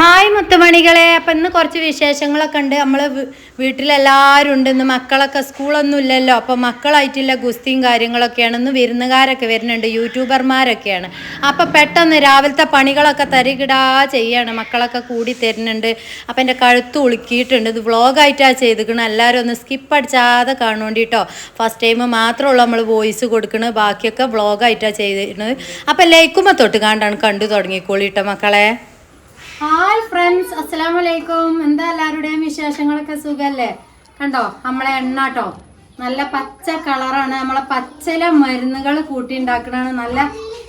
Hi മുത്തുമണികളെ. അപ്പം ഇന്ന് കുറച്ച് വിശേഷങ്ങളൊക്കെ ഉണ്ട്. നമ്മൾ വീട്ടിലെല്ലാവരും ഉണ്ട്. ഇന്ന് മക്കളൊക്കെ സ്കൂളൊന്നും ഇല്ലല്ലോ. അപ്പം മക്കളായിട്ടില്ല ഗുസ്തിയും കാര്യങ്ങളൊക്കെയാണ്. ഇന്ന് വിരുന്നുകാരൊക്കെ വരുന്നുണ്ട്. യൂട്യൂബർമാരൊക്കെയാണ്. അപ്പം പെട്ടെന്ന് രാവിലത്തെ പണികളൊക്കെ തരികിടാ ചെയ്യാണ്. മക്കളൊക്കെ കൂടി തരുന്നുണ്ട്. അപ്പം എന്റെ കഴുത്ത് ഉളുക്കിയിട്ടുണ്ട്. ഇത് വ്ളോഗായിട്ടാണ് ചെയ്തിക്കണം എല്ലാവരും ഒന്ന് സ്കിപ്പ് അടിച്ചാതെ കാണുകൊണ്ടിട്ടോ ഫസ്റ്റ് ടൈം മാത്രമുള്ള നമ്മൾ വോയിസ് കൊടുക്കുന്നത് ബാക്കിയൊക്കെ വ്ളോഗായിട്ടാണ് ചെയ്തിരുന്നത് അപ്പം ലൈക്കുമ്പോൾ തൊട്ട് കാണ്ടാണ് കണ്ടു തുടങ്ങിക്കോളിട്ടോ മക്കളെ. ഹായ് ഫ്രണ്ട്സ് അസ്സലാം വലൈക്കും എന്താ എല്ലാവരുടെയും വിശേഷങ്ങളൊക്കെ സുഖല്ലേ? കണ്ടോ? നമ്മളെ എണ്ണ കേട്ടോ നല്ല പച്ച കളറാണ്. നമ്മളെ പച്ചില മരുന്നുകൾ കൂട്ടി ഉണ്ടാക്കണാണ് നല്ല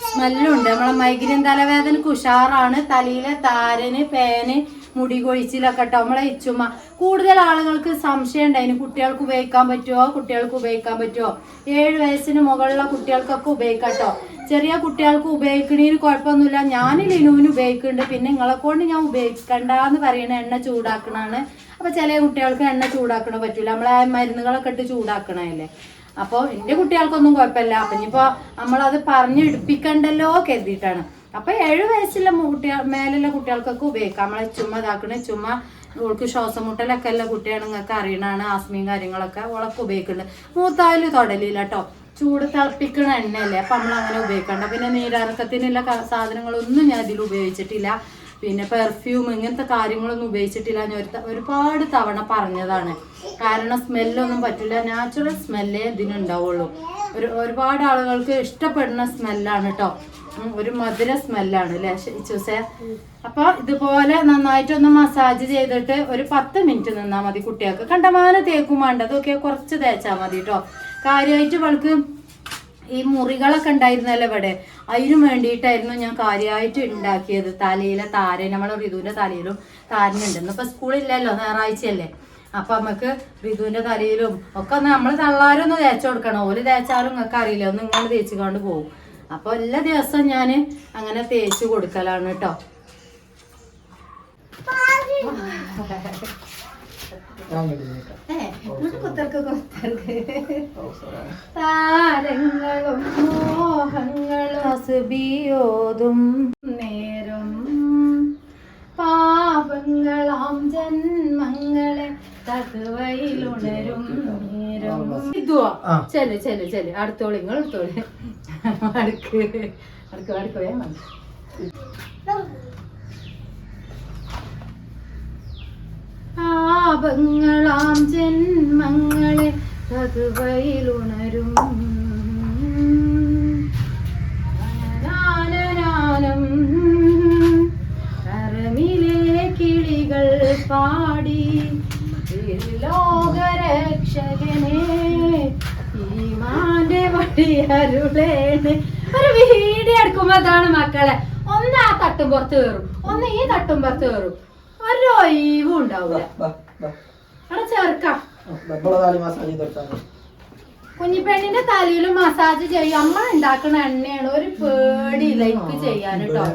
സ്മെല്ലുണ്ട്. നമ്മളെ മൈഗ്രീൻ തലവേദനക്ക് ഉഷാറാണ്. തലയിലെ താരന് പേന് മുടി കൊഴിച്ചിലൊക്കെ കേട്ടോ നമ്മളെ ഇച്ചുമ്മ. കൂടുതൽ ആളുകൾക്ക് സംശയം ഉണ്ടായിന് കുട്ടികൾക്ക് ഉപയോഗിക്കാൻ പറ്റുമോ കുട്ടികൾക്ക് ഉപയോഗിക്കാൻ പറ്റുമോ ഏഴ് വയസ്സിന് മുകളിലുള്ള കുട്ടികൾക്കൊക്കെ ഉപയോഗിക്കാം കേട്ടോ ചെറിയ കുട്ടികൾക്ക് ഉപയോഗിക്കണേന് കുഴപ്പമൊന്നുമില്ല. ഞാൻ ലിനുവിന് ഉപയോഗിക്കുന്നുണ്ട്. പിന്നെ നിങ്ങളെ കൊണ്ട് ഞാൻ ഉപയോഗിക്കണ്ടെന്ന് പറയണ എണ്ണ ചൂടാക്കണാണ്. അപ്പൊ ചില കുട്ടികൾക്ക് എണ്ണ ചൂടാക്കണ പറ്റൂല. നമ്മളെ മരുന്നുകളൊക്കെ ഇട്ട് ചൂടാക്കണല്ലേ അപ്പോൾ എന്റെ കുട്ടികൾക്കൊന്നും കുഴപ്പമില്ല. അപ്പൊ ഇനിയിപ്പോ നമ്മളത് പറഞ്ഞു എടുപ്പിക്കണ്ടല്ലോ കരുതിയിട്ടാണ്. അപ്പൊ ഏഴ് വയസ്സുള്ള കുട്ടികൾ മേലുള്ള കുട്ടികൾക്കൊക്കെ ഉപയോഗിക്കാം. നമ്മളെ ചുമ ഇതാക്കണ ചുമ ഓൾക്ക് ശ്വാസം മുട്ടലൊക്കെ ഉള്ള കുട്ടിയാണ് നിങ്ങൾക്ക് അറിയണാണ് ആസ്മിയും കാര്യങ്ങളൊക്കെ ഓളൊക്കെ ഉപയോഗിക്കുന്നുണ്ട്. മൂത്തായാലും തൊടലില്ല കേട്ടോ ചൂട് തിളപ്പിക്കണ എണ്ണയല്ലേ? അപ്പം നമ്മൾ അങ്ങനെ ഉപയോഗിക്കണ്ട. പിന്നെ നീരിറക്കത്തിനുള്ള സാധനങ്ങളൊന്നും ഞാൻ ഇതിൽ ഉപയോഗിച്ചിട്ടില്ല. പിന്നെ പെർഫ്യൂം ഇങ്ങനത്തെ കാര്യങ്ങളൊന്നും ഉപയോഗിച്ചിട്ടില്ല. ഞാൻ ഒരു ഒരുപാട് തവണ പറഞ്ഞതാണ്. കാരണം സ്മെല്ലൊന്നും പറ്റില്ല. നാച്ചുറൽ സ്മെല്ലേ ഇതിനുണ്ടാവുള്ളൂ. ഒരു ഒരുപാട് ആളുകൾക്ക് ഇഷ്ടപ്പെടുന്ന സ്മെല്ലാണ് കേട്ടോ ഒരു മധുര സ്മെല്ലാണ് അല്ലേ ചൂസേ അപ്പൊ ഇതുപോലെ നന്നായിട്ടൊന്ന് മസാജ് ചെയ്തിട്ട് ഒരു പത്ത് മിനിറ്റ് നിന്നാൽ മതി കുട്ടികൾക്ക്. കണ്ടമാനം തേക്കും വേണ്ട അതൊക്കെ കുറച്ച് തേച്ചാൽ മതി കേട്ടോ കാര്യമായിട്ട് ഇവൾക്ക് ഈ മുറികളൊക്കെ ഉണ്ടായിരുന്നല്ലോ ഇവിടെ. അതിനു വേണ്ടിയിട്ടായിരുന്നു ഞാൻ കാര്യമായിട്ട് ഉണ്ടാക്കിയത്. തലയിലെ താര നമ്മളെ ഋതുവിന്റെ തലയിലും താരനുണ്ട്. ഇപ്പൊ സ്കൂളില്ലല്ലോ ഞായറാഴ്ചയല്ലേ. അപ്പൊ നമുക്ക് ഋതുവിന്റെ തലയിലും ഒക്കെ ഒന്ന് നമ്മൾ തള്ളാരൊന്ന് തേച്ചു കൊടുക്കണം. ഓൽ തേച്ചാലും നിങ്ങൾക്ക് അറിയില്ല. ഒന്ന് നിങ്ങൾ തേച്ച് കൊണ്ട് പോകും അപ്പൊ എല്ലാ ദിവസവും ഞാൻ അങ്ങനെ തേച്ചു കൊടുക്കലാണ് കേട്ടോ. താരങ്ങളും മോഹങ്ങളും അസുബിയോതും നേരം. പാപങ്ങളാം ജന്മങ്ങളെ തകവയിലുണരും നേരം. ഇതുവാ. ചെൽ ചെൽ ചെൽ. അടുത്തോളി നിങ്ങൾ അടുത്തോളി അടുക്ക്. അടുക്ക് അടുക്ക്. വേഗം വന്ന്. പാപങ്ങളാം ജന്മങ്ങളെ തകവയിലുണരും നാനനാനം കരമിലെ കിളികൾ പാടി ലോകരക്ഷകനെ ഈമാന്റെ വഴി ഒരു വീഡിയോ എടുക്കുമ്പോ അതാണ് മക്കളെ ഒന്ന് ആ തട്ടും പുറത്ത് കയറും ഒന്ന് ഈ തട്ടും പുറത്ത് കയറും. ഒരു ഒഴിവും ഉണ്ടാവൂല. കുഞ്ഞിപ്പെണ്ണിന്റെ തലയിലും മസാജ് ചെയ്യും. അമ്മ ഉണ്ടാക്കുന്ന എണ്ണയാണ് ഒരു പേടി ലൈക്ക് ചെയ്യാൻ കേട്ടോ.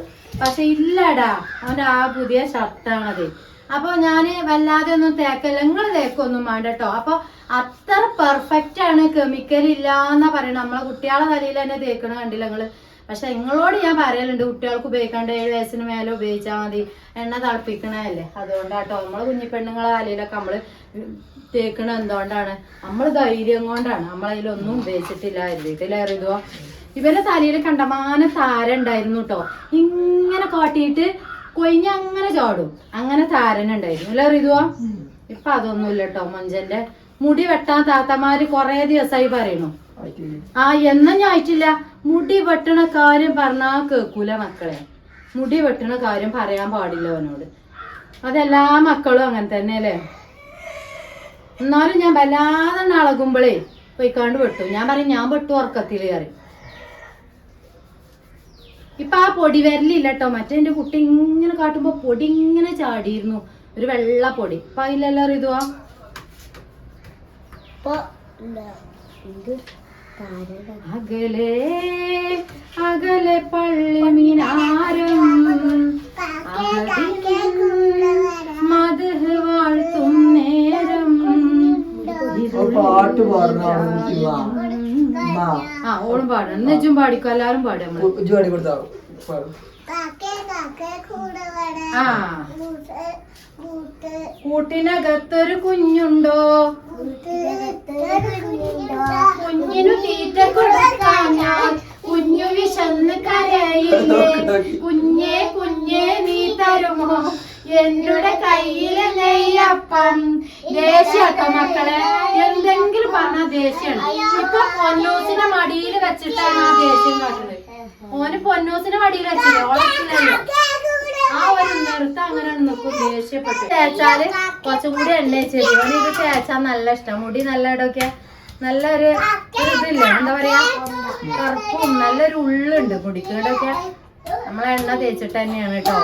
പക്ഷെ ഇല്ലടാ അവന്റെ ആ പുതിയ ഷർട്ടാണത്. അപ്പൊ ഞാൻ വല്ലാതെ ഒന്നും തേക്കല്ല നിങ്ങൾ തേക്കൊന്നും വേണ്ട കേട്ടോ. അപ്പൊ അത്ര പെർഫെക്റ്റ് ആണ് കെമിക്കൽ ഇല്ല എന്നാ പറയണത്. നമ്മളെ കുട്ടികളെ തലയിൽ തന്നെ തേക്കണ കണ്ടില്ല നിങ്ങൾ? പക്ഷെ നിങ്ങളോട് ഞാൻ പറയലുണ്ട് കുട്ടികൾക്ക് ഉപയോഗിക്കാണ്ട് ഏഴ് വയസ്സിന് മേലെ ഉപയോഗിച്ചാൽ മതി. എണ്ണ തിളപ്പിക്കണല്ലേ അതുകൊണ്ടാട്ടോ നമ്മളെ കുഞ്ഞിപ്പെണ്ണുങ്ങളെ തലയിലൊക്കെ നമ്മൾ തേക്കണ എന്തുകൊണ്ടാണ്? നമ്മൾ ധൈര്യം കൊണ്ടാണ്. നമ്മളതിലൊന്നും ഉപയോഗിച്ചിട്ടില്ല. എഴുതിയിട്ടില്ല എറിയുക ഇവരെ തലയിൽ കണ്ടമാന താര ഉണ്ടായിരുന്നു കേട്ടോ ഇങ്ങനെ കാട്ടിയിട്ട് കൊയിഞ്ഞ് അങ്ങനെ ചാടും. അങ്ങനെ താരനുണ്ടായിരുന്നു അല്ലേ എറിയുക ഇപ്പൊ അതൊന്നുമില്ല കേട്ടോ മഞ്ചന്റെ മുടി വെട്ടാൻ താത്തമാര് കൊറേ ദിവസമായി പറയണു. ആ എന്നും ഞാൻ ആയിട്ടില്ല. മുടി വെട്ടണ കാര്യം പറഞ്ഞാ കേക്കൂല മക്കളെ. മുടി വെട്ടണ കാര്യം പറയാൻ പാടില്ല അവനോട്. അതെല്ലാ മക്കളും അങ്ങനെ തന്നെ അല്ലേ എന്നാലും ഞാൻ വല്ലാതെ അളകുമ്പോഴേ പോയിക്കാണ്ട് വെട്ടു. ഞാൻ പറയും ഞാൻ വെട്ടു ഉറക്കത്തിൽ കയറി ഇപ്പൊ ആ പൊടി വരലില്ല കേട്ടോ മറ്റേ എന്റെ കുട്ടി ഇങ്ങനെ കാട്ടുമ്പോ പൊടി ഇങ്ങനെ ചാടിയിരുന്നു. ഒരു വെള്ള പൊടി. ഇപ്പൊ അതിലെല്ലാം ഇതുവാ അകലെ അകലെ പള്ളി മീനാരം. മധു വാഴ്ത്തും നേരം. പാട്ട് പാടുന്ന ആ ഓളും പാടും. എന്നുവെച്ചും പാടിക്കും? എല്ലാരും പാടും ആ. കൂട്ടിനകത്തൊരു കുഞ്ഞുണ്ടോ? കുഞ്ഞിനു തീറ്റ കൊടുക്കാൻ ഞാൻ കുഞ്ഞു വിശന്ന് കരയില്ലേ. കുഞ്ഞേ കുഞ്ഞേ നീ തരുമോ? എന്നുടെ കയ്യിലെ നെയ്യപ്പം ദേഷ്യട്ടോ മക്കളെ എന്തെങ്കിലും പറഞ്ഞാ ദേഷ്യാണ്. ഇപ്പൊ പൊന്നൂസിന്റെ മടിയിൽ വെച്ചിട്ടാണ് ആ ദേഷ്യം കാട്ടുന്നത്. ഓന് പൊന്നൂസിന്റെ മടിയിൽ വെച്ചില്ലേ ഓളത്തില്ലല്ലോ ആ ഒരു നിർത്തം അങ്ങനെ നമുക്ക് ദേഷ്യപ്പെട്ടു തേച്ചാൽ കുറച്ചും കൂടി എണ്ണ വെച്ചത് ഇത് തേച്ചാൽ നല്ല ഇഷ്ടം. മുടി നല്ല ഇടമൊക്കെ നല്ലൊരു ഇതില്ലേ? എന്താ പറയാ? കറുപ്പും നല്ലൊരു ഉള്ളുണ്ട് മുടിക്കടൊക്കെ നമ്മളെ എണ്ണ തേച്ചിട്ട് തന്നെയാണ് കേട്ടോ.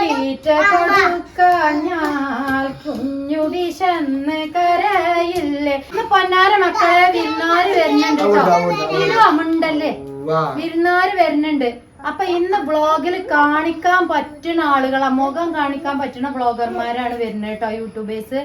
തീറ്റ കൊടുക്കാഞ്ഞാൽ കുഞ്ഞു വിശന്ന് കരയില്ലേ? ഇന്ന് പൊന്നാര മക്കളെ വിരുന്നാര് വരുന്നുണ്ട് കേട്ടോ. ഇരുവമുണ്ടല്ലേ വാ. വിരുന്നാര് വരുന്നുണ്ട്. അപ്പൊ ഇന്ന് ബ്ലോഗിൽ കാണിക്കാൻ പറ്റുന്ന ആളുകളാ മുഖം കാണിക്കാൻ പറ്റുന്ന ബ്ലോഗർമാരാണ് വരുന്നത് കേട്ടോ യൂട്യൂബേഴ്സ്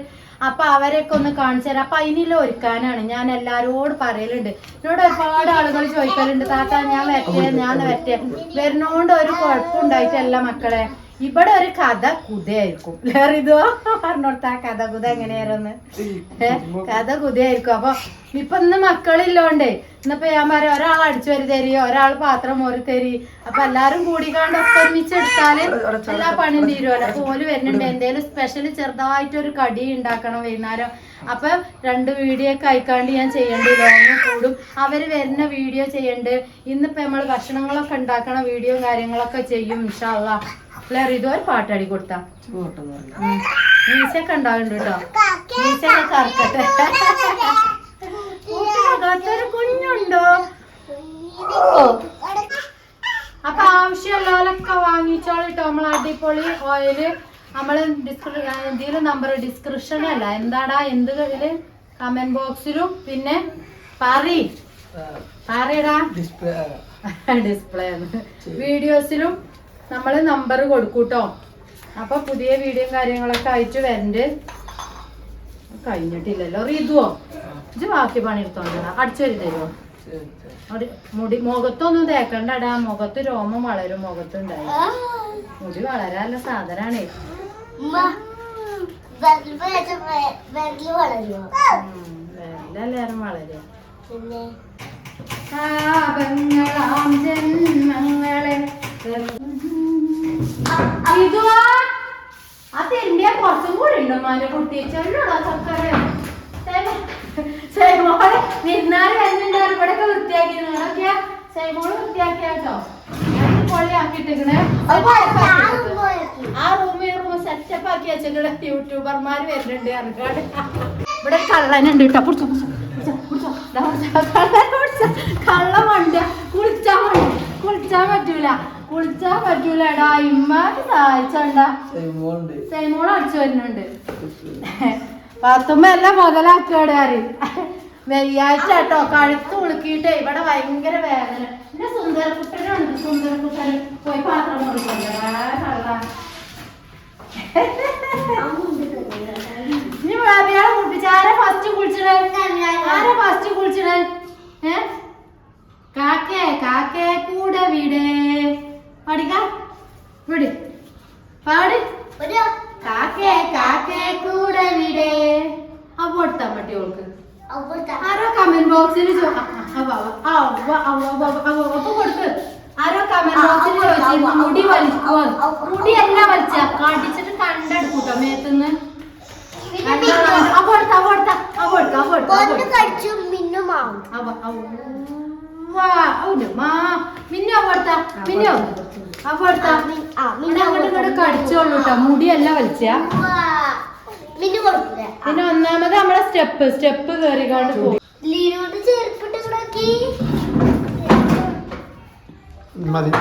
അപ്പൊ അവരൊക്കെ ഒന്ന് കാണിച്ചു തരാം. അപ്പൊ അതിനുള്ള ഒരുക്കാനാണ് ഞാൻ എല്ലാരോട് പറയലുണ്ട്. എന്നോട് ഒരുപാട് ആളുകൾ ചോദിക്കലുണ്ട് താത്ത ഞാൻ വരട്ടെ ഞാൻ വരട്ടെ. വരുന്നോണ്ട് ഒരു കുഴപ്പമുണ്ടായിട്ടല്ല മക്കളെ. ഇവിടെ ഒരു കഥ കുതയായിരിക്കും. വേറെ ഇതോ പറഞ്ഞോടത്ത ആ കഥ കുത എങ്ങനെയായിരുന്നു? കഥ കുതയായിരിക്കും. അപ്പൊ ഇപ്പൊ ഇന്ന് മക്കളില്ലോണ്ടേ ഇന്നിപ്പോ ഞാൻ പറയാം ഒരാൾ അടിച്ചു വരി തരി ഒരാൾ പാത്രം മോറി തരി. അപ്പൊ എല്ലാരും കൂടി കണ്ട് ഒത്തൊരുമിച്ച് എടുത്താൽ എല്ലാ പണിയും തീരുമല്ലോ അപ്പൊ ഓൽ വരുന്നുണ്ട്. എന്തേലും സ്പെഷ്യൽ ചെറുതായിട്ട് ഒരു കടി ഉണ്ടാക്കണം വൈകുന്നേരം. അപ്പൊ രണ്ട് വീഡിയോ ഒക്കെ അയക്കാണ്ട് ഞാൻ ചെയ്യണ്ട് അങ്ങനെ കൂടും. അവർ വരുന്ന വീഡിയോ ചെയ്യണ്ട്. ഇന്നിപ്പോ നമ്മൾ ഭക്ഷണങ്ങളൊക്കെ ഉണ്ടാക്കണ വീഡിയോ കാര്യങ്ങളൊക്കെ ചെയ്യും ഇൻഷാല്ല ഫ്ലെയർ ഇതുവരെ പാട്ടാടി കൊടുത്താ. മീശൊക്കെ ഉണ്ടാവുന്നുണ്ട് കേട്ടോ. മീശൊക്കെ കറക്കട്ടെ. കുഞ്ഞുണ്ടോ? അപ്പൊ ആവശ്യമുള്ളവരൊക്കെ വാങ്ങിച്ചോളിട്ടോ നമ്മൾ അടിപൊളി ഓയിൽ നമ്മൾ എന്തെങ്കിലും നമ്പർ ഡിസ്ക്രിപ്ഷനല്ല എന്താടാ എന്ത് ഇതിൽ? കമന്റ് ബോക്സിലും പിന്നെ പറി പറയടാ. ഡിസ്പ്ലേ ഡിസ്പ്ലേ വീഡിയോസിലും നമ്മൾ നമ്പർ കൊടുക്കൂട്ടോ. അപ്പൊ പുതിയ വീഡിയോ കാര്യങ്ങളൊക്കെ അയച്ചു വരണ്ട്. കഴിഞ്ഞിട്ടില്ലല്ലോ. റിതുവോ ഇത് ബാക്കി പണി എടുത്തോണ്ടാ അടിച്ചു വരി തരുമോ മുടി മുഖത്തൊന്നും തേക്കണ്ടടാ. മുഖത്ത് രോമം വളരും മുഖത്തുണ്ടായി മുടി വളരാനുള്ള സാധനാണ്. വിരലെല്ലാരും വളരും. ജന്മങ്ങളെ ഇതുവാ? തിരുമ്പിയ കുറച്ചും കൂടി ഉണ്ട് മാന്റെ കുട്ടി. ചെല്ലുടോ ചക്കര. സൈമോൾ വിരുന്നാര് വരുന്നുണ്ടായിരുന്നു? ഇവിടെയൊക്കെ വൃത്തിയാക്കി നിങ്ങളൊക്കെ സൈമോൾ വൃത്തിയാക്കിയാട്ടോ ഞാൻ പൊള്ളിയാക്കിട്ടിരിക്കണേ ആ റൂമിൽ റൂം സെറ്റപ്പ് ആക്കി വെച്ചിട്ട് യൂട്യൂബർമാര് വരുന്നുണ്ട് ഇറങ്ങാട് ഇവിടെ കള്ളനുണ്ട് കേട്ടോ. പിടിച്ചോ. കള്ളൻ വണ്ടി. കുളിച്ചാ മതി കുളിച്ചാ പറ്റൂല. കുളിച്ചാ പറ്റൂലടാ. ഇമ്മാര് സഹായിച്ചണ്ട. സൈമോൾ അടിച്ചു വരുന്നുണ്ട്. പത്തുമ്പോ എല്ലാം മുതലാക്കാട് വെള്ളിയാഴ്ച കേട്ടോ കഴുത്ത് ഉളുക്കിയിട്ട് ഇവിടെ ഭയങ്കര വേദന. എന്റെ സുന്ദരക്കുട്ടനുണ്ട്. സുന്ദരക്കുട്ടൻ പോയി പാത്രം കൊടുക്കണ്ട കള്ള ഇനി വേറെയാളെ കുട്ടിച്ച് ആരാ ഫസ്റ്റ് കുളിച്ചത് ആരാ ഫസ്റ്റ് കുളിച്ചത് ഏ കാക്കേ കാക്കേ കൂടെ വീടേ പാടിക്ക വിട് പാട് കാക്കേ കാക്കേ കൂടെ വീടേ അപ്പൊ മതി ഓൾക്ക്. ആരോ കമന്റ് ബോക്സിൽ കൊടുക്ക് ആരോ കമന്റ് ബോക്സിൽ ചോദിച്ചിരുന്നു മുടി വലിക്കുവോ മുടി എല്ലാം വലിച്ച കടിച്ചിട്ട് കണ്ടെടുക്കൂട്ടോ മേത്തുനിന്ന്. അവിടുത്ത അവിടുത്ത അവിടുത്ത അവിടുത്ത മിന്നു അവിടുത്ത മിന്നു അവിടുത്ത അങ്ങോട്ട് ഇങ്ങോട്ട് കടിച്ചോളൂ കേട്ടോ. മുടിയല്ല വലിച്ച. പിന്നെ ഒന്നാമത് നമ്മളെ സ്റ്റെപ്പ് സ്റ്റെപ്പ് കയറിക്കാണ്ട് പോകും ലീനോട് ചെരുപ്പിട്ട് മതി.